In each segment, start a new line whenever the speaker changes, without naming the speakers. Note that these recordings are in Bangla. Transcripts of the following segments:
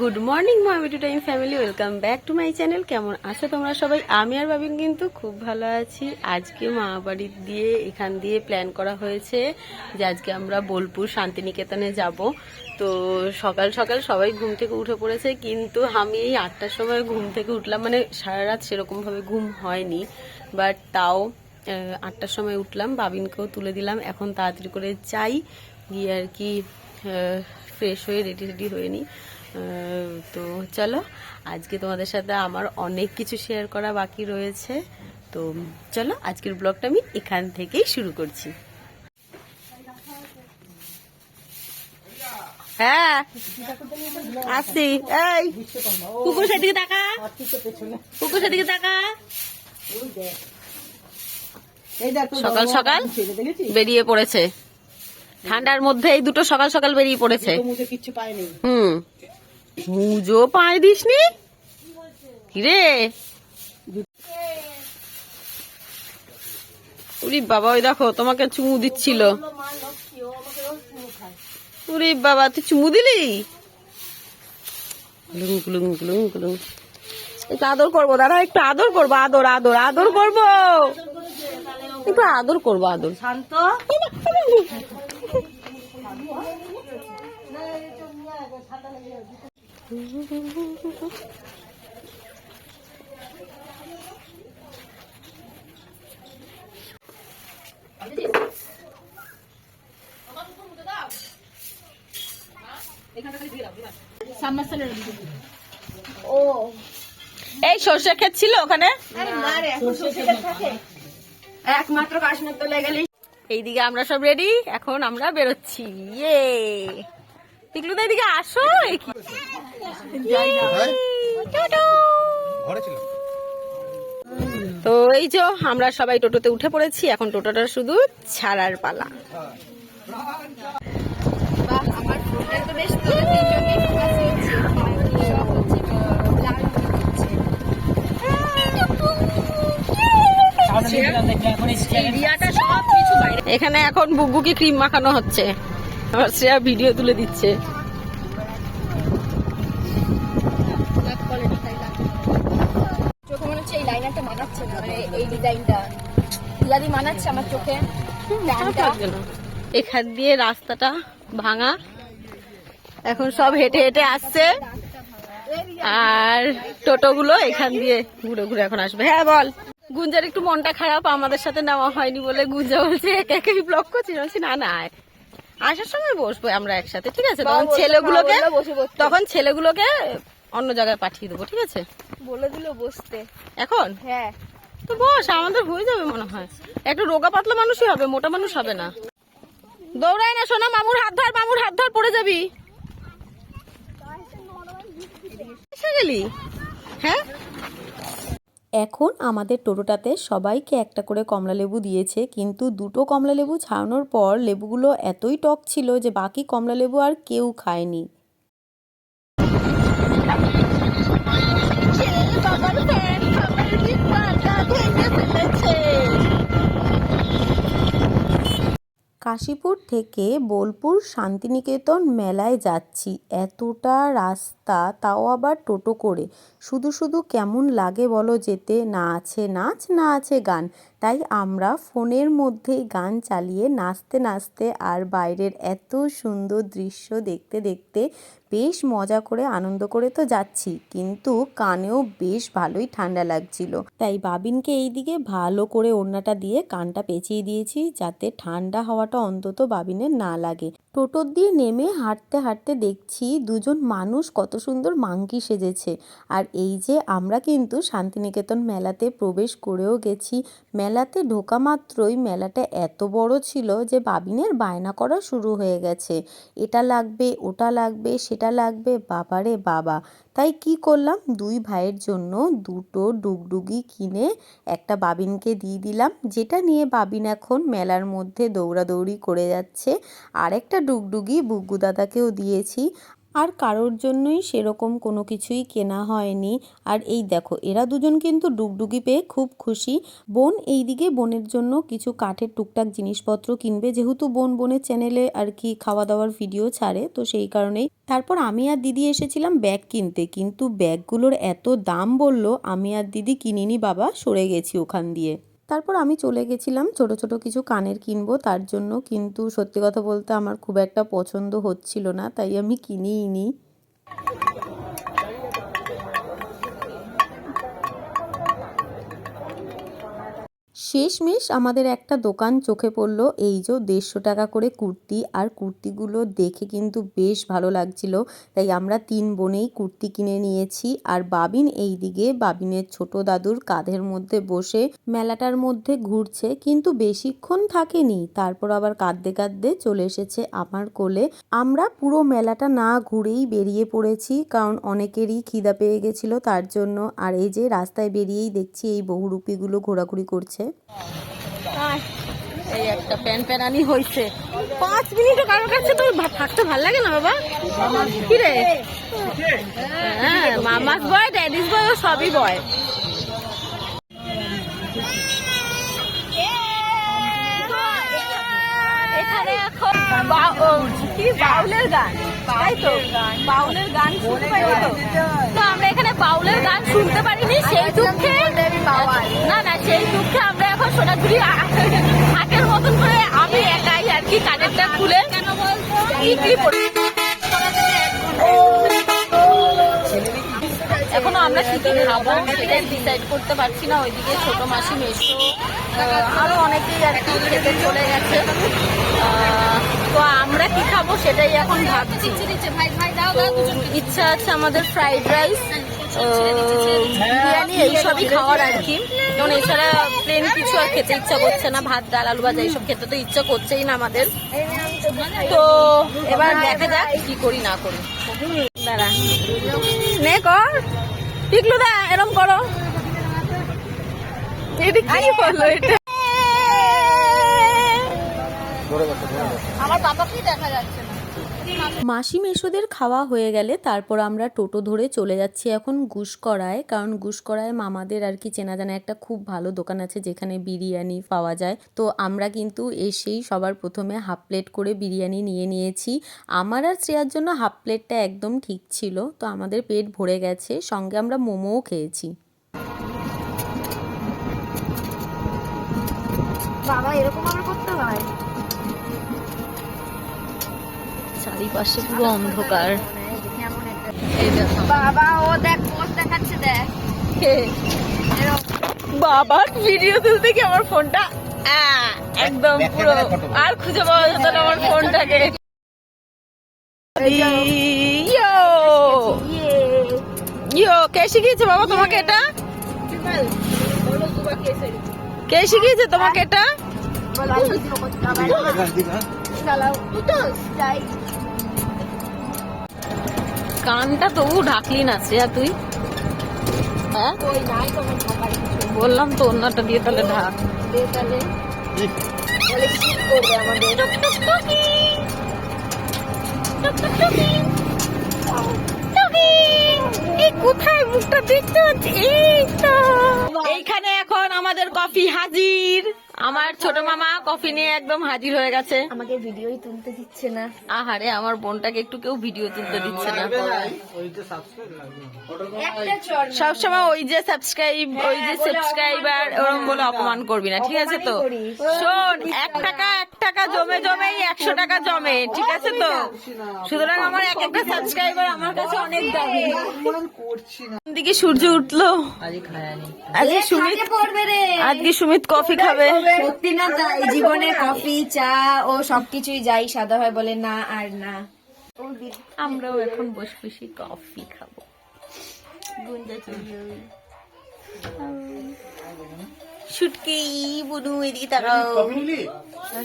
গুড মর্নিং মামি two time family welcome back to my channel কেমন আছো তোমরা সবাই? আমি আর বাবিন কিন্তু খুব ভালো আছি। আজকে মা বাড়ির দিয়ে এখান দিয়ে প্ল্যান করা হয়েছে যে আজকে আমরা বোলপুর শান্তিনিকেতনে যাব। তো সকাল সকাল সবাই ঘুম থেকে উঠে পড়েছে, কিন্তু আমি এই আটটার সময় ঘুম থেকে উঠলাম। মানে সারা রাত সেরকমভাবে ঘুম হয়নি বাট তাও আটটার সময় উঠলাম। বাবিনকেও তুলে দিলাম। এখন তাড়াতাড়ি করে যাই। গিয়ে আর কি ফ্রেশ হয়ে রেডি রেডি হয়ে নিই তো চলো আজকে তোমাদের সাথে আমার অনেক কিছু শেয়ার করা বাকি রয়েছে। তো চলো আজকের ব্লগটা আমি এখান থেকেই শুরু করছি। হ্যাঁ এই কুকুর সেদিকে তাকা। কুকুর সেদিকে তাকা। সকাল সকাল বেরিয়ে পড়েছে। ঠান্ডার মধ্যে এই দুটো সকাল সকাল বেরিয়ে পড়েছে। হুম। মুজো পায়ে দিসনি? কিরে? উরি বাবা ওই দেখো তোমাকে চুমু দিচ্ছিল। উরি বাবা তুই চুমু দিলি? গুলুং গুলুং গুলুং গুলুং একটু আদর করব দাদা একটু আদর করব আদর আদর আদর করব। একটু আদর করব আদর।
শান্ত।
এই সর্ষে ক্ষেত ছিল ওখানে?
একমাত্র কাশ্মীর তো লেগে
এইদিকে আমরা সব রেডি এখন আমরা বেরোচ্ছি ইয়ে পিকলু দা এদিকে আসো টুটু। তো এই যে আমরা সবাই টোটোতে উঠে পড়েছি এখন টোটোটা শুধু ছাড়ার পালা।
আমার তো বেশ
এখানে এখন বুবুকে ক্রিম মাখানো হচ্ছে। আর শ্রেয়া ভিডিও তুলে দিচ্ছে।
চোখে মনে হচ্ছে এই লাইনারটা মানাচ্ছে না মানে এই ডিজাইনটা ইয়াদি মানাচ্ছে আমার চোখে।
এখান দিয়ে রাস্তাটা ভাঙা। এখন সব হেঁটে হেঁটে আসছে। আর টোটোগুলো এখান দিয়ে ঘুরে ঘুরে এখন আসবে। হ্যাঁ বল। গুঞ্জার একটু মনটা খারাপ আমাদের সাথে নেওয়া হয়নি বলে গুঞ্জা বলছে একা একাই ব্লক করছি। বলছি না না। আসার সময় বসবো আমরা একসাথে ঠিক আছে? তখন ছেলেগুলোকে তখন ছেলেগুলোকে অন্য জায়গায় পাঠিয়ে দেবো ঠিক আছে?
বলে দিল বসতে।
এখন?
হ্যাঁ।
তো বস আমাদের হয়ে যাবে মনে হয়। একটু রোগা পাতলা মানুষই হবে মোটা মানুষ হবে না। দৌড়াই না সোনা মামুর হাত ধর মামুর হাত ধর পড়ে যাবি। এসে গেলি? হ্যাঁ?
এখন আমাদের টোটোটাতে সবাইকে একটা করে কমলা লেবু দিয়েছে, কিন্তু দুটো কমলা লেবু ছাড়ানোর পর লেবুগুলো এতই টক ছিল যে বাকি কমলা লেবু আর কেউ খায়নি। কাশীপুর থেকে বোলপুর শান্তিনিকেতন মেলায় যাচ্ছি। এতটা রাস্তা, তাও আবার টোটো করে। শুধু শুধু কেমন লাগে বলো যেতে? না আছে নাচ, না আছে গান। তাই আমরা ফোনের মধ্যেই গান চালিয়ে নাচতে নাচতে আর বাইরের এত সুন্দর দৃশ্য দেখতে দেখতে বেশ মজা করে, আনন্দ করে তো যাচ্ছি, কিন্তু কানেও বেশ ভালোই ঠান্ডা লাগছিল। তাই বাবিনকে এই দিকে ভালো করে ওড়নাটা দিয়ে কানটা পেঁচিয়ে দিয়েছি, যাতে ঠান্ডা হওয়াটা অন্তত বাবিনের না লাগে। টোটোর দিয়ে নেমে হাঁটতে হাঁটতে দেখছি দুজন মানুষ কত সুন্দর মাংকি সেজেছে। আর এই যে আমরা কিন্তু শান্তিনিকেতন মেলাতে প্রবেশ করেও গেছি। মেলাতে ঢোকা মাত্রই মেলাটা এত বড় ছিল যে বাবিনের বায়না করা শুরু হয়ে গেছে। এটা লাগবে, ওটা লাগবে, সেটা লাগবে, বাবারে বাবা। তাই কি করলাম? দুই ভাইয়ের জন্য দুটো ডুগডুগি কিনে একটা বাবিনকে দিয়ে দিলাম, যেটা নিয়ে বাবিন এখন মেলার মধ্যে দৌড়াদৌড়ি করে যাচ্ছে। আর একটা ডুগডুগি বুগ্গু দাদাকেও দিয়েছি। আর কারোর জন্যই সেরকম কোনো কিছুই কেনা হয়নি। আর এই দেখো, এরা দুজন কিন্তু ডুগডুগি পেয়ে খুব খুশি। বোন এইদিকে বোনের জন্য কিছু কাঠের টুকটাক জিনিসপত্র কিনবে। যেহেতু বোন বোনের চ্যানেলে আর কি খাওয়া দাওয়ার ভিডিও ছাড়ে, তো সেই কারণেই। তারপর আমি আর দিদি এসেছিলাম ব্যাগ কিনতে। কিন্তু ব্যাগগুলোর এত দাম বলল, আমি আর দিদি কিনিনি বাবা, সরে গেছি ওখান দিয়ে। তারপর আমি চলে গেছিলাম ছোট ছোট কিছু কানের কিনবো। তার জন্য কিন্তু সত্যি কথা বলতে আমার খুব একটা পছন্দ হচ্ছিল না, তাই আমি কিনিই নি শেষমেশ আমাদের একটা দোকান চোখে পড়ল। এই যে দেড়শো টাকা করে কুর্তি আর কুর্তিগুলো দেখে কিন্তু বেশ ভালো লাগছিল। তাই আমরা তিন বোনেই কুর্তি কিনে নিয়েছি। আর বাবিন এই দিকে, বাবিনের ছোট দাদুর কাঁধের মধ্যে বসে মেলাটার মধ্যে ঘুরছে, কিন্তু বেশিক্ষণ থাকেনি। তারপর আবার কাঁদতে কাঁদতে চলে এসেছে আমার কোলে। আমরা পুরো মেলাটা না ঘুরেই বেরিয়ে পড়েছি, কারণ অনেকেরই খিদা পেয়ে গেছিল তার জন্য। আর এই যে রাস্তায় বেরিয়েই দেখছি এই বহুরূপীগুলো ঘোরাঘুরি করছে।
এই একটা প্যান প্যানানি হয়েছে পাঁচ মিনিটও কারোর কাছে তো থাকতে ভালো লাগে না, বাবা। কি রে? হ্যাঁ মামাস বয় ড্যাডিস বয়, ও সবই বয়। বাউলের গান? তাই তো? বাউলের গান শুনতে তো আমরা এখানে বাউলের গান শুনতে পারিনি, সেই দুঃখে হাটের মতন করে আমি একাই আর কি কানেরটা খুলে বিক্রি করি এখনও আমরা কি কি খাব? সেটা ডিসাইড করতে পারছি না। ওইদিকে ছোট মাসি মেশো আহ, আরও অনেকেই আর কি খেতে চলে গেছে। তো আমরা কি খাব সেটাই এখন ভাবছি। ইচ্ছা আছে আমাদের ফ্রাইড রাইস বিরিয়ানি এইসবই খাওয়ার আর কি। যেমন এছাড়া প্লেন কিছু আর খেতে ইচ্ছা করছে না, ভাত, ডাল, আলু ভাজা, এইসব খেতে তো ইচ্ছা করছেই না আমাদের। তো এবার দেখা যাক কি করি, না করি। দাঁড়া। নে দা, এরম করো। এটা। কি
আমার বাবাকেই দেখা যাচ্ছে না।
মাসি মেশোদের খাওয়া হয়ে গেলে তারপর আমরা টোটো ধরে চলে যাচ্ছি এখন গুসকরায়, কারণ গুসকরায় মামাদের আর কি চেনা জানা একটা খুব ভালো দোকান আছে যেখানে বিরিয়ানি পাওয়া যায়। তো আমরা কিন্তু এসেই সবার প্রথমে হাফ প্লেট করে বিরিয়ানি নিয়ে নিয়েছি। আমার আর শ্রেয়ার জন্য হাফ প্লেটটা একদম ঠিক ছিল, তো আমাদের পেট ভরে গেছে, সঙ্গে আমরা মোমোও খেয়েছি।
বাবা, এরকম আমার করতে হয়?
চারিপাশে পুরো অন্ধকার
বাবা ও দেখ দেখাচ্ছে দেখ
বাবার ভিডিও তুলতে কি আমার ফোনটা আহ, একদম পুরো আর খুঁজে পাওয়া যেত না আমার ফোনটাকে ইয়ো ইয়ো কে শিখিয়েছে বাবা তোমাকে এটা কে শিখিয়েছে তোমাকে এটা কানটা তবু ঢাকলি না শ্রেয়া তুই? হ্যাঁ? বললাম তো অন্যটা দিয়ে তাহলে ঢাক। এই কোথায় মুখটা দেখতে পাচ্ছি? এইখানে এখন আমাদের কফি হাজির। আমার ছোট মামা কফি নিয়ে একদম হাজির হয়ে গেছে।
আমাকে ভিডিওই তুলতে দিচ্ছে না।
আহারে আমার বোনটাকে একটু কেউ ভিডিও তুলতে দিচ্ছে না।
একটা চর
সবসময় ওই যে সাবস্ক্রাইব ওই যে সাবস্ক্রাইবার ওরকম বলে অপমান করবি না ঠিক আছে তো? শোন এক টাকা এক টাকা জমে জমেই একশো টাকা জমে ঠিক আছে তো? সুতরাং আমার এক একটা সাবস্ক্রাইবার আমার কাছে অনেক দামি। দিকে সূর্য উঠল। আজকে সুমিত আজকে সুমিত কফি খাবে।
সত্যি না তাই জীবনে কফি চা ও সবকিছুই যাই সাদা হয় বলে না আর না।
আমরাও এখন বসে বসে কফি খাব। শুটকি বুনু এদিকে তাকাও।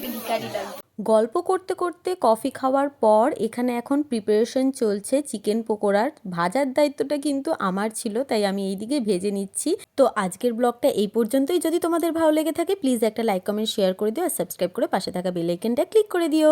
ভিকারি লাগবে
গল্প করতে করতে কফি খাওয়ার পর এখানে এখন প্রিপারেশন চলছে চিকেন পকোড়ার ভাজার দায়িত্বটা কিন্তু আমার ছিল, তাই আমি এইদিকে ভেজে নিচ্ছি। তো আজকের ব্লগটা এই পর্যন্তই। যদি তোমাদের ভালো লেগে থাকে প্লিজ একটা লাইক কমেন্ট শেয়ার করে দিও আর সাবস্ক্রাইব করে পাশে থাকা বেল আইকনটা ক্লিক করে দিও।